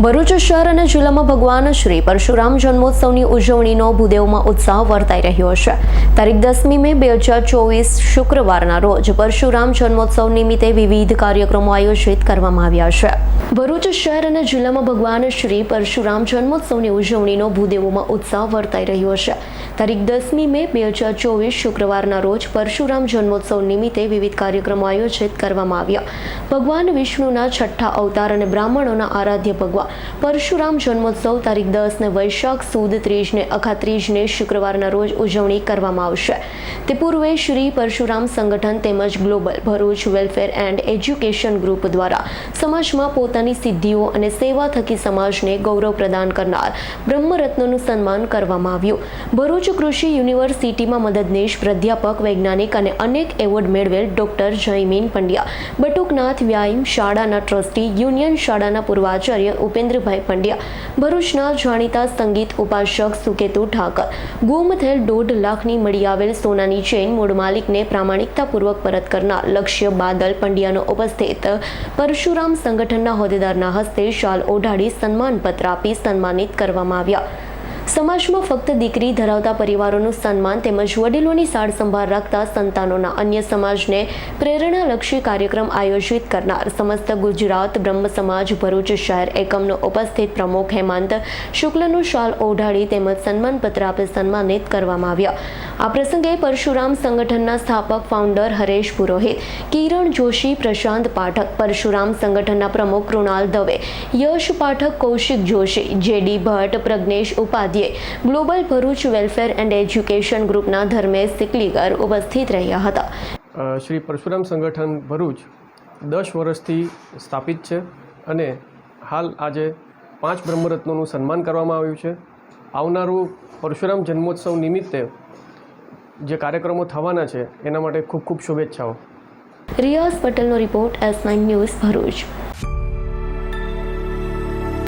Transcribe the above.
ભરૂચ શહેર અને જિલ્લામાં ભગવાન શ્રી પરશુરામ જન્મોત્સવની ઉજવણીનો ભૂદેવમાં ઉત્સાહ વર્તાઈ રહ્યો છે. તારીખ દસમી મે બે હજાર ચોવીસ શુક્રવારના રોજ પરશુરામ જન્મોત્સવ નિમિત્તે વિવિધ કાર્યક્રમો આયોજિત કરવામાં આવ્યા છે. ભરૂચ શહેર અને જિલ્લામાં ભગવાન શ્રી પરશુરામ જન્મોત્સવની ઉજવણીનો ભૂદેવોમાં ઉત્સાહ વર્તાઈ રહ્યો છે. તારીખ દસમી મે બે હજાર ચોવીસ શુક્રવારના રોજ પરશુરામ જન્મોત્સવ નિમિત્તે વિવિધ કાર્યક્રમો આયોજિત કરવામાં આવ્યા. ભગવાન વિષ્ણુના છઠ્ઠા અવતાર અને બ્રાહ્મણોના આરાધ્ય ભગવાન. પરશુરામ જન્મોત્સવ તારીખ દસને વૈશાખ, સુદ ત્રીજને અખા ત્રીજને શુક્રવારના રોજ ઉજવણી કરવામાં આવશે. તે પૂર્વે શ્રી પરશુરામ સંગઠન તેમજ global Bharuch welfare and education group દ્વારા સમાજમાં પોતાની સિદ્ધિઓ અને સેવા થકી સમાજને ગૌરવ પ્રદાન કરનાર બ્રહ્મરત્નનું સન્માન કરવામાં આવ્યું. ભરૂચ કૃષિ યુનિવર્સિટીમાં મદદનીશ પ્રાધ્યાપક, વૈજ્ઞાનિક અને અનેક એવોર્ડ મેળવેલ ડોક્ટર જયમીન પંડ્યા. બટુકનાથ વ્યાયામ શાળાના ટ્રસ્ટી, યુનિયન શાળાના પૂર્વાચાર્ય ઉપેન્દ્રભાઈ પંડ્યા. ભરૂચના જાણીતા સંગીત ઉપાસક સુકેતુ ઠાકર. ગુમ થયેલ દોઢ લાખની મળી આવેલ સોનાની ચેન મૂળ માલિકને પ્રામાણિકતાપૂર્વક પરત કરનાર લક્ષ્ય બાદલ પંડ્યાનો ઉપસ્થિત. પરશુરામ સંગઠનના હોદ્દેદારના હસ્તે શાલ ઓઢાડી સન્માનપત્ર આપી સન્માનિત કરવામાં આવ્યા. સમાજમાં ફક્ત દીકરી ધરાવતા પરિવારોનું સન્માન તેમજ વડીલોની સાર સંભાળ રાખતા સંતાનોના અન્ય સમાજને પ્રેરણાલક્ષી કાર્યક્રમ આયોજિત કરનાર સમસ્ત ગુજરાત બ્રહ્મ સમાજ ભરૂચ શહેર એકમનો ઉપસ્થિત પ્રમુખ હેમંત શુક્લનું શાલ ઓઢાડી તેમજ સન્માનપત્ર આપી સન્માનિત કરવામાં આવ્યા. આ પ્રસંગે પરશુરામ સંગઠનના સ્થાપક ફાઉન્ડર હરેશ પુરોહિત, કિરણ જોશી, પ્રશાંત પાઠક, પરશુરામ સંગઠનના પ્રમુખ Krunal Dave, Yash Pathak Kaushik Joshi, JD Bhatt, Pragnesh Upadhyay global Bharuch welfare and education ગ્રુપના ધર્મેશ સિકલીગર ઉપસ્થિત રહ્યા હતા. શ્રી પરશુરામ સંગઠન ભરૂચ દસ વર્ષથી સ્થાપિત છે અને હાલ આજે પાંચ બ્રહ્મરત્નોનું સન્માન કરવામાં આવ્યું છે. આવનારું પરશુરામ જન્મોત્સવ નિમિત્તે જે કાર્યક્રમો થવાના છે એના માટે ખૂબ ખૂબ શુભેચ્છાઓ. રિયાઝ પટેલનો report S nine news Bharuch.